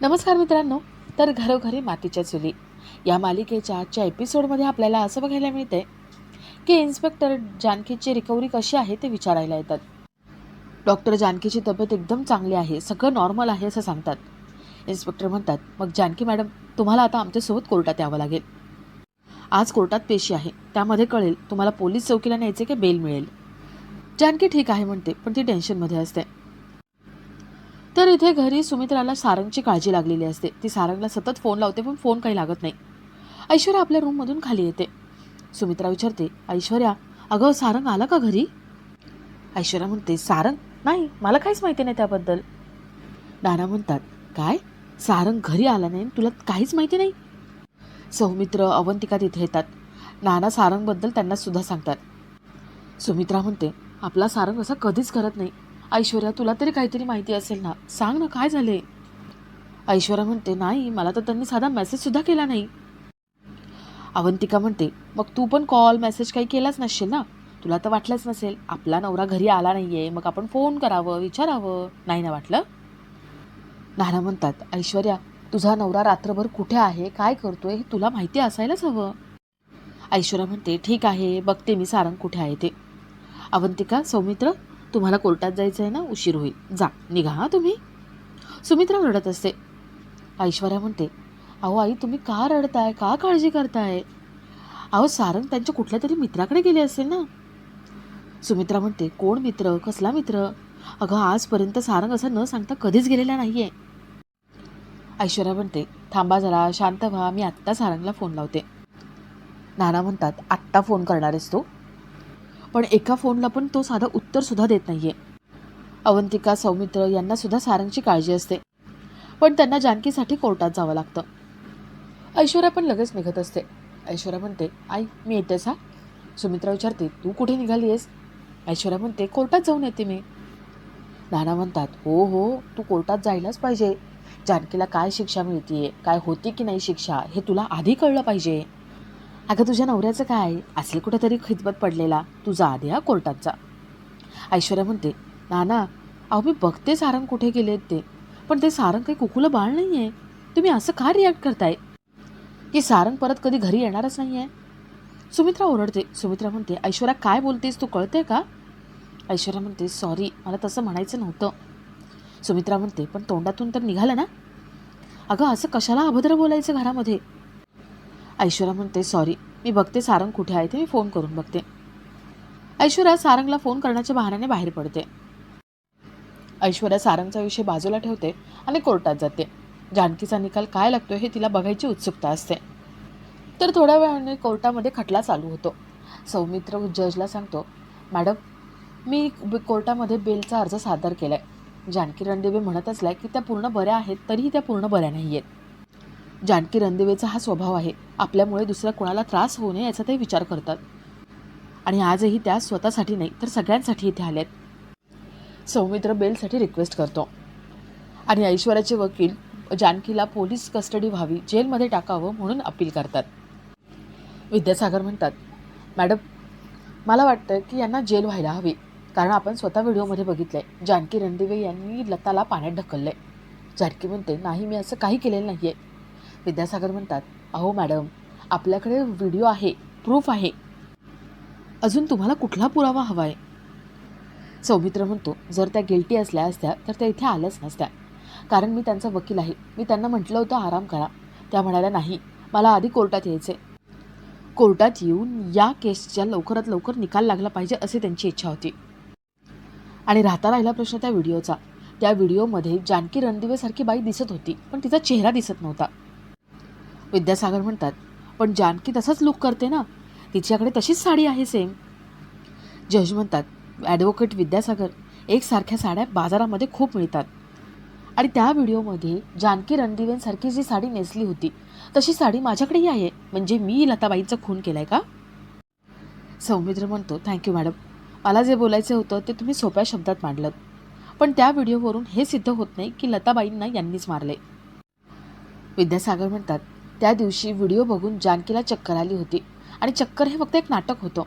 नमस्कार मित्रांनो तर घरोघरी मातीच्या चुली. या मालिकेच्या आजच्या एपिसोडमध्ये आपल्याला असं बघायला मिळतंय की इन्स्पेक्टर जानकीची रिकव्हरी कशी आहे ते विचारायला येतात. डॉक्टर जानकीची तब्येत एकदम चांगली आहे सगळं नॉर्मल आहे असं सांगतात. इन्स्पेक्टर म्हणतात मग जानकी मॅडम तुम्हाला आता आमच्यासोबत कोर्टात यावं लागेल. आज कोर्टात पेशी आहे त्यामध्ये कळेल तुम्हाला पोलीस चौकीला न्यायचे की बेल मिळेल. जानकी ठीक आहे म्हणते पण ती टेन्शनमध्ये असते. तर इथे घरी सुमित्राला सारंगची काळजी लागलेली असते. ती सारंगला सतत फोन लावते पण फोन काही लागत नाही. ऐश्वर्या आपल्या रूममधून खाली येते. सुमित्रा विचारते ऐश्वर्या अगं सारंग आला का घरी? ऐश्वर्या म्हणते सारंग? नाही मला काहीच माहिती नाही त्याबद्दल. नाना म्हणतात काय? सारंग घरी आला नाही तुला काहीच माहिती नाही? सौमित्र अवंतिका तिथे येतात. नाना सारंगबद्दल त्यांना सुद्धा सांगतात. सुमित्रा म्हणते आपला सारंग असा कधीच करत नाही. ऐश्वर्या तुला तरी काहीतरी माहिती असेल ना? सांग ना काय झाले? ऐश्वर्या म्हणते नाही मला तर त्यांनी साधा मेसेज सुद्धा केला नाही. अवंतिका म्हणते मग तू पण कॉल मेसेज काही केलाच नसशील ना? तुला तर वाटलंच नसेल. आपला नवरा घरी आला नाहीये. मग आपण फोन करावं विचारावं. नाही ना वाटलं? नाना म्हणतात ऐश्वर्या तुझा नवरा रात्रभर कुठे आहे? काय करतोय? हे तुला माहिती असायलाच हवं. ऐश्वर्या म्हणते ठीक आहे बघते मी सारंग कुठे आहे ते. अवंतिका सौमित्र तुम्हाला कोर्टात जायचं आहे ना उशीर होईल. जा निघा हा तुम्ही. सुमित्रा रडत असते. ऐश्वर्या म्हणते अहो आई तुम्ही का रडताय? का काळजी करताय? अहो सारंग त्यांच्या कुठल्या तरी मित्राकडे गेले असेल ना. सुमित्रा म्हणते कोण मित्र? कसला मित्र? अगं आजपर्यंत सारंग असं न सांगता कधीच गेलेला नाही आहे ऐश्वर्या म्हणते थांबा जरा शांत व्हा मी आत्ता सारंगला फोन लावते. नाना म्हणतात आत्ता फोन करणार आहेस तो? पण एका फोनला पण तो साधं उत्तरसुद्धा देत नाहीये. अवंतिका सौमित्र यांनासुद्धा सारंगची काळजी असते. पण त्यांना जानकीसाठी कोर्टात जावं लागतं. ऐश्वर्या पण लगेच निघत असते. ऐश्वर्या म्हणते आई मी येतेस हा? सुमित्रा विचारते तू कुठे निघाली आहेस ऐश्वर्या म्हणते कोर्टात जाऊन येते मी. नाना म्हणतात हो हो तू कोर्टात जायलाच पाहिजे. जानकीला काय शिक्षा मिळतीये काय होती की नाही शिक्षा हे तुला आधी कळलं पाहिजे. अगं तुझ्या नवऱ्याचं काय? असेल कुठेतरी खिदमत पडलेला. तुझा आधी हा कोर्टात जा. ऐश्वर्या म्हणते नाना अहो मी बघते सारंग कुठे गेलेत ते. पण ते सारंग काही कुकुलं बाळ नाही आहे तुम्ही असं का रिॲक्ट करताय? की सारंग परत कधी घरी येणारच नाही आहे सुमित्रा ओरडते. सुमित्रा म्हणते ऐश्वर्या काय बोलतेस तू? कळते का? ऐश्वर्या म्हणते सॉरी मला तसं म्हणायचं नव्हतं. सुमित्रा म्हणते पण तोंडातून तर निघालं ना? अगं असं कशाला अभद्र बोलायचं घरामध्ये? ऐश्वर्या म्हणते सॉरी मी बघते सारंग कुठे आहे ते मी फोन करून बघते. ऐश्वर्या सारंगला फोन करण्याच्या बहाण्याने बाहेर पडते. ऐश्वर्या सारंगचा विषय बाजूला ठेवते आणि कोर्टात जाते. जानकीचा निकाल काय लागतो हे तिला बघायची उत्सुकता असते. तर थोड्या वेळाने कोर्टामध्ये खटला चालू होतो. सौमित्र जजला सांगतो मॅडम मी कोर्टामध्ये बेलचा अर्ज सादर केला आहे जानकी रणदेवे म्हणत असल्या की त्या पूर्ण बऱ्या आहेत तरीही त्या पूर्ण बऱ्या नाही आहेत जानकी रणदिवेचा हा स्वभाव आहे. आपल्यामुळे दुसऱ्या कोणाला त्रास होऊ नये याचा ते विचार करतात. आणि आजही त्या स्वतःसाठी नाही तर सगळ्यांसाठी इथे आल्यात. सौमित्र बेलसाठी रिक्वेस्ट करतो. आणि ऐश्वर्याचे वकील जानकीला पोलीस कस्टडी व्हावी जेलमध्ये टाकावं म्हणून अपील करतात. विद्यासागर म्हणतात मॅडम मला वाटतं की यांना जेल व्हायला हवी कारण आपण स्वतः व्हिडिओमध्ये बघितलं आहे जानकी रणदिवे यांनी लताला पाण्यात ढकललं आहे जानकी म्हणते नाही मी असं काही केलेलं नाही आहे विद्यासागर म्हणतात अहो मॅडम आपल्याकडे व्हिडिओ आहे प्रूफ आहे. अजून तुम्हाला कुठला पुरावा हवा आहे सौमित्र म्हणतो जर त्या गिल्टी असल्या असत्या तर त्या इथे आल्याच नसत्या. कारण मी त्यांचा वकील आहे. मी त्यांना म्हटलं होतं आराम करा. त्या म्हणाल्या नाही मला आधी कोर्टात यायचे कोर्टात येऊन या केसच्या लवकरात लवकर निकाल लागला पाहिजे असे त्यांची इच्छा होती. आणि राहता राहिला प्रश्न त्या व्हिडिओचा. त्या व्हिडिओमध्ये जानकी रणदिवेसारखी बाई दिसत होती पण तिचा चेहरा दिसत नव्हता. विद्यासागर म्हणतात पण जानकी तसाच लुक करते ना? तिच्याकडे तशीच साडी आहे सेम जज म्हणतात ॲडव्होकेट विद्यासागर एकसारख्या साड्या बाजारामध्ये खूप मिळतात. आणि त्या व्हिडिओमध्ये जानकी रणदिवेंसारखी जी साडी नेसली होती तशी साडी माझ्याकडेही आहे. म्हणजे मी लताबाईंचा खून केला आहे का? सौमित्र म्हणतो थँक्यू मॅडम मला जे बोलायचं होतं ते तुम्ही सोप्या शब्दात मांडलं. पण त्या व्हिडिओवरून हे सिद्ध होत नाही की लताबाईंना यांनीच मारले विद्यासागर म्हणतात त्या दिवशी व्हिडिओ बघून जानकीला चक्कर आली होती. आणि चक्कर हे फक्त एक नाटक होतं.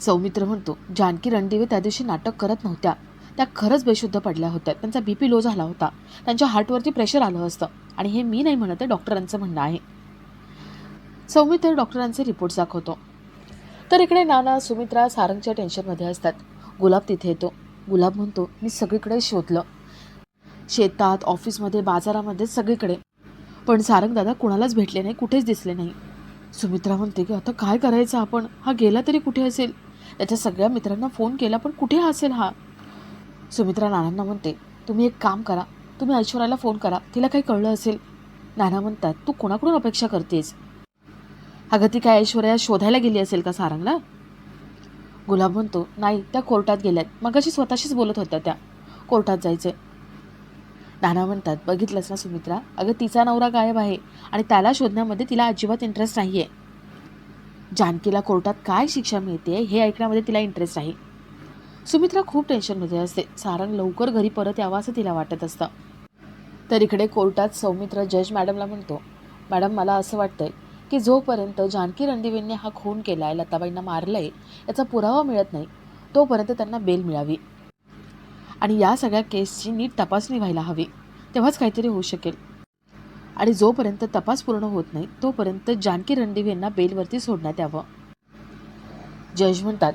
सौमित्र म्हणतो जानकी रणदिवे त्या दिवशी नाटक करत नव्हत्या. त्या खरंच बेशुद्ध पडल्या होत्या. त्यांचा बी पी लो झाला होता. त्यांच्या हार्टवरती प्रेशर आलं असतं. आणि हे मी नाही म्हणत आहे डॉक्टरांचं म्हणणं आहे. सौमित्र डॉक्टरांचे रिपोर्ट्स दाखवतो. तर इकडे नाना सुमित्रा सारंगच्या टेन्शनमध्ये असतात. गुलाब तिथे येतो. गुलाब म्हणतो मी सगळीकडे शोधलं. शेतात ऑफिसमध्ये बाजारामध्ये सगळीकडे. पण सारंगदादा कुणालाच भेटले नाही कुठेच दिसले नाही. सुमित्रा म्हणते की आता काय करायचं आपण? हा गेला तरी कुठे असेल? त्याच्या सगळ्या मित्रांना फोन केला पण कुठे असेल हा? सुमित्रा नानांना म्हणते तुम्ही एक काम करा तुम्ही ऐश्वर्याला फोन करा तिला काही कळलं असेल. नाना म्हणतात तू कोणाकडून अपेक्षा करतेस? अगं ती काय ऐश्वर्या शोधायला गेली असेल का सारंगला? गुलाब म्हणतो नाही त्या कोर्टात गेल्यात. मगाशी स्वतःशीच बोलत होत्या त्या. कोर्टात जायचे नाना म्हणतात बघितलंस ना सुमित्रा? अगं तिचा नवरा गायब आहे आणि त्याला शोधण्यामध्ये तिला अजिबात इंटरेस्ट नाही आहे जानकीला कोर्टात काय शिक्षा मिळते हे ऐकण्यामध्ये तिला इंटरेस्ट आहे. सुमित्रा खूप टेन्शनमध्ये असते. सारंग लवकर घरी परत यावं असं तिला वाटत असतं. तर इकडे कोर्टात सौमित्र जज मॅडमला म्हणतो मॅडम मला असं वाटतंय की जोपर्यंत जानकी रणदिवेंनी हा खून केला आहे लताबाईंना मारलं आहे याचा पुरावा मिळत नाही तोपर्यंत त्यांना बेल मिळावी. आणि या सगळ्या केसची नीट तपासणी व्हायला हवी. तेव्हाच काहीतरी होऊ शकेल. आणि जोपर्यंत तपास पूर्ण होत नाही तोपर्यंत जानकी रणदिवे यांना बेलवरती सोडण्यात यावं. जज म्हणतात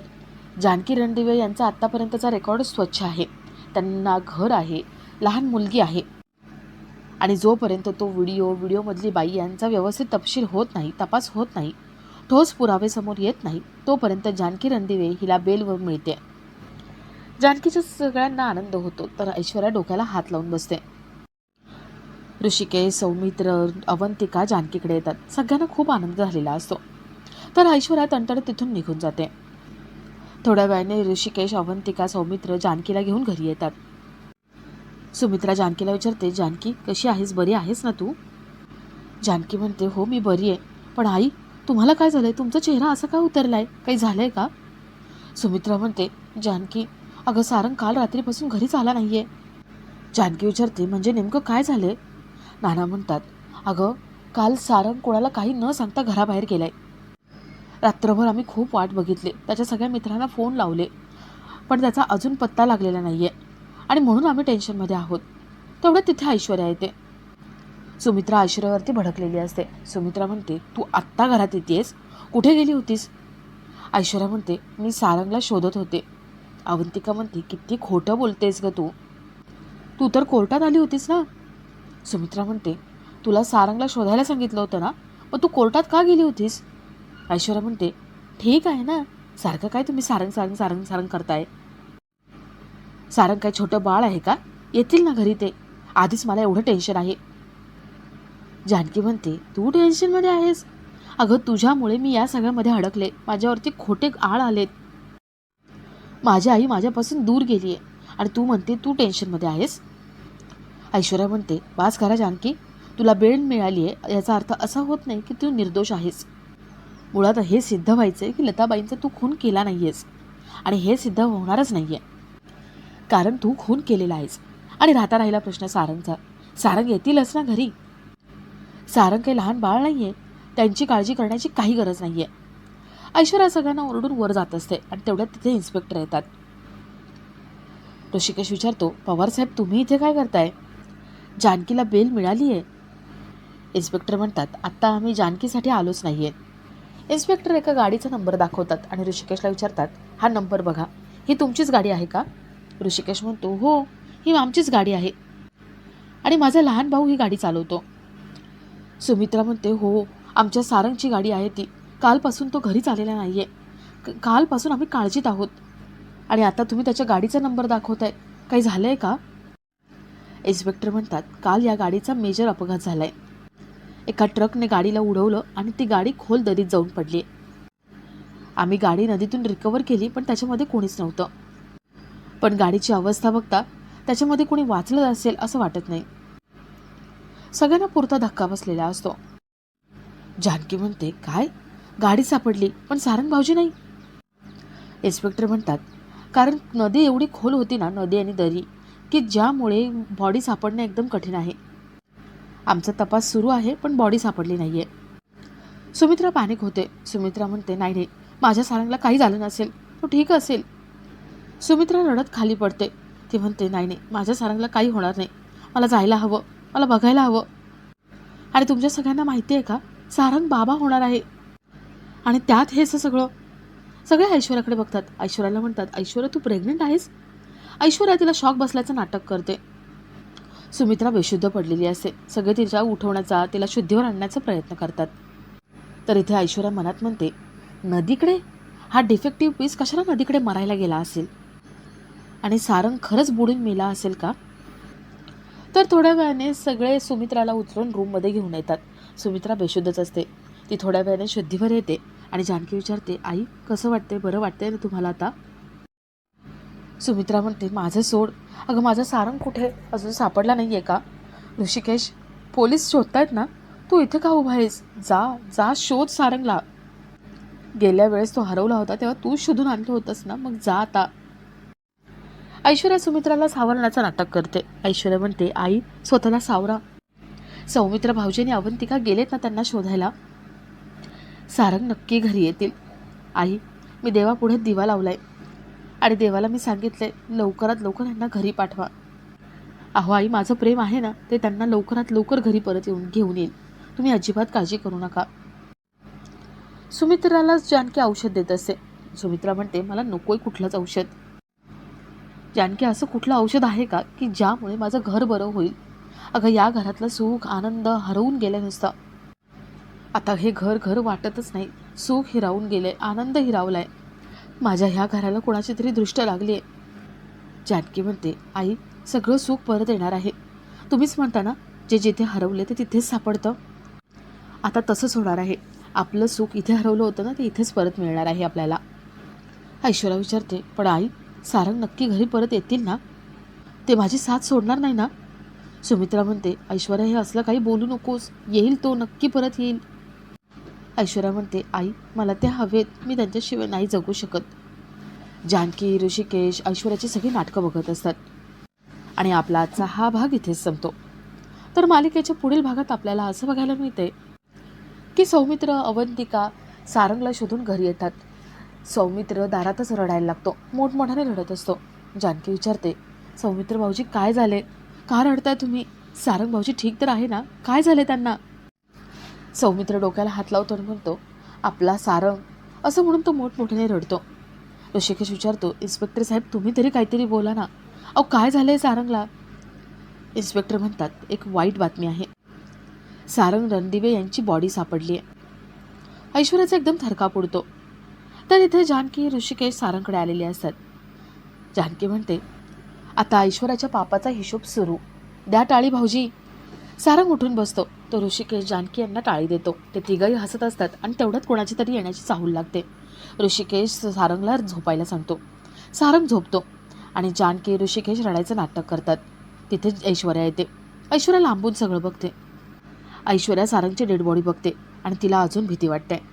जानकी रणदिवे यांचा आत्तापर्यंतचा रेकॉर्ड स्वच्छ आहे. त्यांना घर आहे लहान मुलगी आहे. आणि जोपर्यंत तो व्हिडिओ व्हिडिओमधली बाई यांचा व्यवस्थित तपशील होत नाही तपास होत नाही ठोस पुरावे समोर येत नाही तोपर्यंत जानकी रणदिवे हिला बेलवर मिळते. जानकीच्या सगळ्यांना आनंद होतो. तर ऐश्वर्या डोक्याला हात लावून बसते. ऋषिकेश सौमित्र अवंतिका जानकीकडे येतात. सगळ्यांना खूप आनंद झालेला असतो. तर ऐश्वर्या तणतडत तिथून निघून जाते. थोड्या वेळाने ऋषिकेश अवंतिका सौमित्र जानकीला घेऊन घरी येतात. सुमित्रा जानकीला विचारते जानकी कशी आहेस? बरी आहेस ना तू? जानकी म्हणते हो मी बरी आहे. पण आई तुम्हाला काय झालंय? तुमचा चेहरा असा काय उतरलाय? काही झालंय का? सुमित्रा म्हणते जानकी अगं सारंग काल रात्रीपासून घरीच आला नाहीये. जानकी विचारते म्हणजे नेमकं काय झालंय? नाना म्हणतात अगं काल सारंग कोणाला काही न सांगता घराबाहेर गेलाय. रात्रभर आम्ही खूप वाट बघितली. त्याच्या सगळ्या मित्रांना फोन लावले. पण त्याचा अजून पत्ता लागलेला नाही आहे आणि म्हणून आम्ही टेन्शनमध्ये आहोत. तेवढं तिथे ऐश्वर्या येते. सुमित्रा ऐश्वर्यावरती भडकलेली असते. सुमित्रा म्हणते तू आत्ता घरात येतेस? कुठे गेली होतीस? ऐश्वर्या म्हणते मी सारंगला शोधत होते. अवंतिका म्हणते किती खोटं बोलतेस ग तू. तू तर कोर्टात आली होतीस ना? सुमित्रा म्हणते तुला सारंगला शोधायला सांगितलं होतं ना? मग तू कोर्टात का गेली होतीस? ऐश्वर्या म्हणते ठीक आहे ना. सारखं काय तुम्ही सारंग सारंग सारंग सारंग करताय? सारंग काय छोटं बाळ आहे का? येतील ना घरी ते. आधीच मला एवढं टेन्शन आहे. जानकी म्हणते तू टेन्शनमध्ये आहेस? अगं तुझ्यामुळे मी या सगळ्यामध्ये अडकले. माझ्यावरती खोटे आळ आलेत. माझी आई माझ्यापासून दूर गेली आहे आणि तू म्हणते तू टेन्शनमध्ये आहेस. ऐश्वर्या म्हणते वास करा जानकी तुला बेळ मिळाली आहे याचा अर्थ असा होत नाही की तू निर्दोष आहेस. मुळात हे सिद्ध व्हायचं आहे की लताबाईंचा तू खून केला नाही आहेस आणि हे सिद्ध होणारच नाही आहे कारण तू खून केलेला आहेस. आणि राहता राहिला प्रश्न सारंगचा. सारंग येतीलच ना घरी? सारंग काही लहान बाळ नाही आहे त्यांची काळजी करण्याची काही गरज नाही आहे ऐश्वर्या सगळ्यांना ओरडून वर जात असते आणि तेवढ्यात तिथे इन्स्पेक्टर येतात. ऋषिकेश विचारतो पवारसाहेब तुम्ही इथे काय करताय? जानकीला बेल मिळाली आहे इन्स्पेक्टर म्हणतात आत्ता आम्ही जानकीसाठी आलोच नाही आहे इन्स्पेक्टर एका गाडीचा नंबर दाखवतात आणि ऋषिकेशला विचारतात हा नंबर बघा. ही तुमचीच गाडी आहे का? ऋषिकेश म्हणतो हो ही आमचीच गाडी आहे. आणि माझा लहान भाऊ ही गाडी चालवतो. सुमित्रा म्हणते हो आमच्या सारंगची गाडी आहे ती. कालपासून तो घरीच आलेला नाही आहे कालपासून आम्ही काळजीत आहोत. आणि आता तुम्ही त्याच्या गाडीचा नंबर दाखवताय. काही झालं आहे का? इन्स्पेक्टर म्हणतात काल या गाडीचा मेजर अपघात झाला आहे एका ट्रकने गाडीला उडवलं आणि ती गाडी खोल दरीत जाऊन पडली आम्ही गाडी नदीतून रिकवर केली पण त्याच्यामध्ये कोणीच नव्हतं. पण गाडीची अवस्था बघता त्याच्यामध्ये कोणी वाचलं असेल असं वाटत नाही. सगळ्यांना पुरता धक्का बसलेला असतो. जानकी म्हणते काय? गाडी सापडली पण सारंग भाऊजी नाही. इन्स्पेक्टर म्हणतात कारण नदी एवढी खोल होती ना नदी आणि दरी की ज्यामुळे बॉडी सापडणे एकदम कठीण आहे. आमचा तपास सुरू आहे पण बॉडी सापडली नाही आहे सुमित्रा पॅनिक होते. सुमित्रा म्हणते नाही नाही माझ्या सारंगला काही झालं नसेल तो ठीक असेल. सुमित्रा रडत खाली पडते. ती म्हणते नाही नाही माझ्या सारंगला काही होणार नाही. मला जायला हवं मला बघायला हवं. आणि तुमच्या सगळ्यांना माहिती आहे का? सारंग बाबा होणार आहे. आणि त्यात हेच सगळं. सगळे ऐश्वर्याकडे बघतात. ऐश्वर्याला म्हणतात ऐश्वर्या तू प्रेग्नंट आहेस? ऐश्वर्या तिला शॉक बसल्याचं नाटक करते. सुमित्रा बेशुद्ध पडलेली असते. सगळे तिच्या उठवण्याचा तिला शुद्धीवर आणण्याचा प्रयत्न करतात. तर इथे ऐश्वर्या मनात म्हणते नदीकडे? हा डिफेक्टिव्ह पीस कशाला नदीकडे मरायला गेला असेल? आणि सारंग खरंच बुडून मेला असेल का? तर थोड्या वेळाने सगळे सुमित्राला उचलून रूममध्ये घेऊन येतात. सुमित्रा बेशुद्धच असते. ती थोड्या वेळाने शुद्धीवर येते आणि जानकी विचारते आई कसं वाटते बरं वाटतंय ना तुम्हाला आता? सुमित्रा म्हणते माझं सोड. अगं माझं सारंग कुठे? अजून सापडला नाही आहे का? ऋषिकेश पोलीस शोधतायत ना? तू इथे का उभा आहेस? जा जा शोध सारंगला. गेल्या वेळेस तो हरवला होता तेव्हा तू शोधून आणलं होतंस ना? मग जा आता. ऐश्वर्या सुमित्राला सावरण्याचं नाटक करते. ऐश्वर्या म्हणते आई स्वतःला सावरा. सौमित्र भाऊजी अवंतिका गेलेत ना त्यांना शोधायला? सारंग नक्की घरी येतील. आई मी देवापुढे दिवा लावलाय. आणि देवाला मी सांगितले लवकरात लवकर यांना घरी पाठवा. अहो आई माझं प्रेम आहे ना ते त्यांना लवकरात लवकर घरी परत येऊन घेऊन येईल. तुम्ही अजिबात काळजी करू नका. सुमित्रालाच जानकी औषध देत असे. सुमित्रा म्हणते मला नकोय कुठलंच औषध. जानकी असं कुठलं औषध आहे का की ज्यामुळे माझं घर बरं होईल? अगं या घरातलं सुख आनंद हरवून गेलं नुसतं. आता हे घर घर वाटतच नाही. सुख हिरावून गेले आनंद हिरावलाय. माझ्या ह्या घराला कोणाची तरी दृष्ट लागली आहे जानकी म्हणते आई सगळं सुख परत येणार आहे. तुम्हीच म्हणता ना जे जिथे हरवले ते तिथेच सापडतं? आता तसंच होणार आहे. आपलं सुख इथे हरवलं होतं ना ते इथेच परत मिळणार आहे आपल्याला. ऐश्वर्या विचारते पण आई सारंग नक्की घरी परत येतील ना? ते माझी साथ सोडणार नाही ना? सुमित्रा म्हणते ऐश्वर्या हे असलं काही बोलू नकोस. येईल तो नक्की परत येईल. ऐश्वर्या म्हणते आई मला ते हवेत मी त्यांच्याशिवाय नाही जगू शकत. जानकी ऋषिकेश ऐश्वर्याची सगळी नाटकं बघत असतात. आणि आपला आजचा हा भाग इथेच संपतो. तर मालिकेच्या पुढील भागात आपल्याला असं बघायला मिळते की सौमित्र अवंतिका सारंगला शोधून घरी येतात. सौमित्र दारातच रडायला लागतो. मोठमोठ्याने रडत असतो. जानकी विचारते सौमित्र भाऊजी काय झाले का रडताय तुम्ही? सारंग भाऊजी ठीक तर आहे ना? काय झाले त्यांना? सौमित्र डोक्याला हात लावतो आणि म्हणतो आपला सारंग. असं म्हणून तो मोठमोठ्याने रडतो. ऋषिकेश विचारतो इन्स्पेक्टर साहेब तुम्ही तरी काहीतरी बोला ना. अहो काय झालंय सारंगला? इन्स्पेक्टर म्हणतात एक वाईट बातमी आहे. सारंग रणदिवे यांची बॉडी सापडली आहे ऐश्वर्याचा एकदम थरका पुडतो तर इथे जानकी ऋषिकेश सारंगकडे आलेले असतात. जानकी म्हणते आता ऐश्वर्याच्या पापाचा हिशोब सुरू. द्या टाळी भाऊजी. सारंग उठून बसतो. तो ऋषिकेश जानकी यांना टाळी देतो. ते तिघही हसत असतात आणि तेवढ्यात कोणाची तरी येण्याची चाहूल लागते. ऋषिकेश सारंगला झोपायला सांगतो. सारंग झोपतो आणि जानकी ऋषिकेश रडायचं नाटक करतात. तिथे ऐश्वर्या येते. ऐश्वर्या लांबून सगळं बघते. ऐश्वर्या सारंगची डेड बॉडी बघते आणि तिला अजून भीती वाटते.